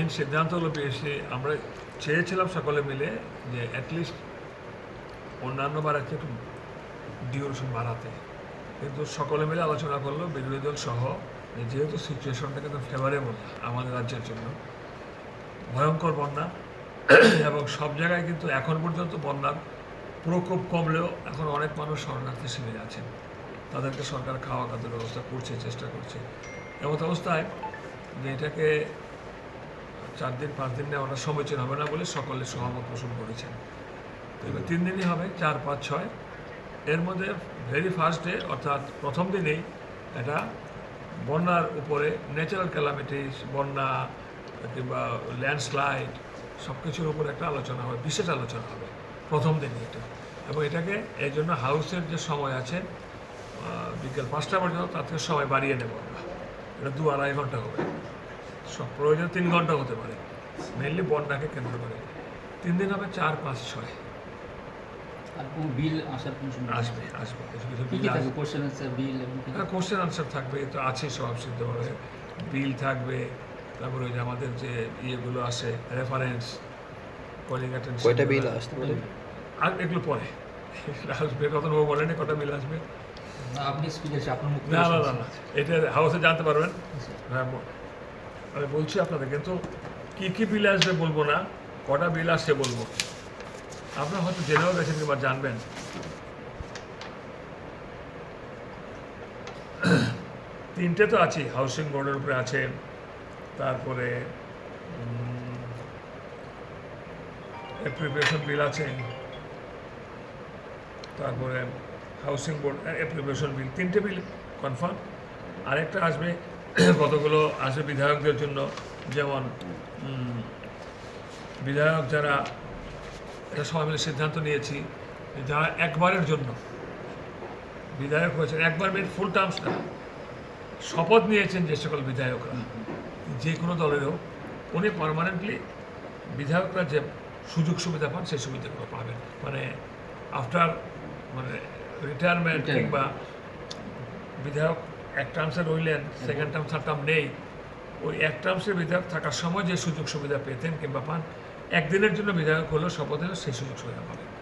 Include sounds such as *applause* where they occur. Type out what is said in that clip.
Main সিদ্ধান্ত হলো বেশি আমরা চেয়েছিলাম সকলে মিলে যে অ্যাটলিস্ট অন্যান্য বার একটু ডিউরেশন বাড়াতে। কিন্তু সকলে মিলে আলোচনা করল বিরোধী দল সহ যেহেতু সিচুয়েশনটা কিন্তু ফেভারেবল আমাদের রাজ্যের জন্য। ভয়ঙ্কর বন্যা। *coughs* এবং সব জায়গায় কিন্তু এখন পর্যন্ত বন্যার প্রকোপ কমলেও এখন অনেক মানুষ শরণার্থী শিবিরে আছেন। তাদেরকে সরকার খাওয়া খাদ্যের ব্যবস্থা করছে চেষ্টা করছে। এমত অবস্থায় যে এটাকে চার দিন, পাঁচ দিন নেওয়াটা সমীচীন হবে না বলে সকলে সহমত পোষণ করেছেন। তো এবার তিন দিনই হবে, চার, পাঁচ, ছয়। এর মধ্যে ভেরি ফার্স্ট ডে অর্থাৎ প্রথম দিনেই এটা বন্যার উপরে ন্যাচারাল ক্যালামিটিস বন্যা, কিংবা ল্যান্ডস্লাইড সব কিছুর উপরে একটা আলোচনা হবে, বিশেষ আলোচনা হবে, প্রথম দিনই এটা। এবং এটাকে এই জন্য হাউসের যে সময় আছে বিকেল পাঁচটা পর্যন্ত তার থেকে সময় বাড়িয়ে নেব আমরা। এটা দু আড়াই ঘণ্টা হবে। সব প্রয়োজন তিন ঘণ্টা হতে পারে। মেনলি বন্যাকে কেন্দ্র করে। তিন দিন হবে চার পাঁচ ছয়। আর কোন বিল আসার কোন আসবে আসবে। কিছু কিছু কি কি bill থাকবে? আসবে। Question answer bill? হ্যাঁ কোশ্চেন আনসার থাকবে তো আছে সব সিদ্ধভাবে বিল থাকবে তারপরে ওই যে আমাদের যে ইয়েগুলো আসে রেফারেন্স কলিং অ্যাটেন্ডেন্স কয়টা বিল আসতে পারে? আর এগুলো পরে। আসবে রতনবাবু বলেনি কটা বিল আসবে? না, আপনি স্পিড আছে আপনার মুখ না না না এটা হাউসে জানতে পারবেন। হ্যাঁ ব- আমি বলছি আপনাদের, কিন্তু কী কী বিল আসবে বলব না, কটা বিল আসছে বলব? আপনারা হয়তো জেনেও গেছেন কিংবা জানবেন। তিনটে তো আছে হাউসিং বোর্ডের উপরে আছে, তারপরে প্রিপারেশন বিল আছে, তারপরে হাউসিং বোর্ড অ্যাপ্লিকেশন বিল তিনটে বিল কনফার্ম আরেকটা আসবে কতগুলো আছে বিধায়কদের জন্য যেমন বিধায়ক যারা এটা সবাই মিলে সিদ্ধান্ত নিয়েছি যারা একবারের জন্য বিধায়ক হয়েছেন একবার মিন ফুল টার্মস না শপথ নিয়েছেন যে সকল বিধায়করা যে কোনো দলের হোক উনি পারমানেন্টলি বিধায়করা যে সুযোগ সুবিধা পান সেই সুবিধাগুলো পাবেন মানে আফটার মানে রিটায়ারমেন্ট. কিংবা বিধায়ক এক টার্মসে রইলেন সেকেন্ড টার্ম থার্ড টার্ম নেই। ওই এক টার্মসের বিধায়ক থাকার সময় যে সুযোগ সুবিধা পেতেন কিংবা পান, একদিনের জন্য বিধায়ক হলেও শপথ সেই সুযোগ সুবিধা পাবেন।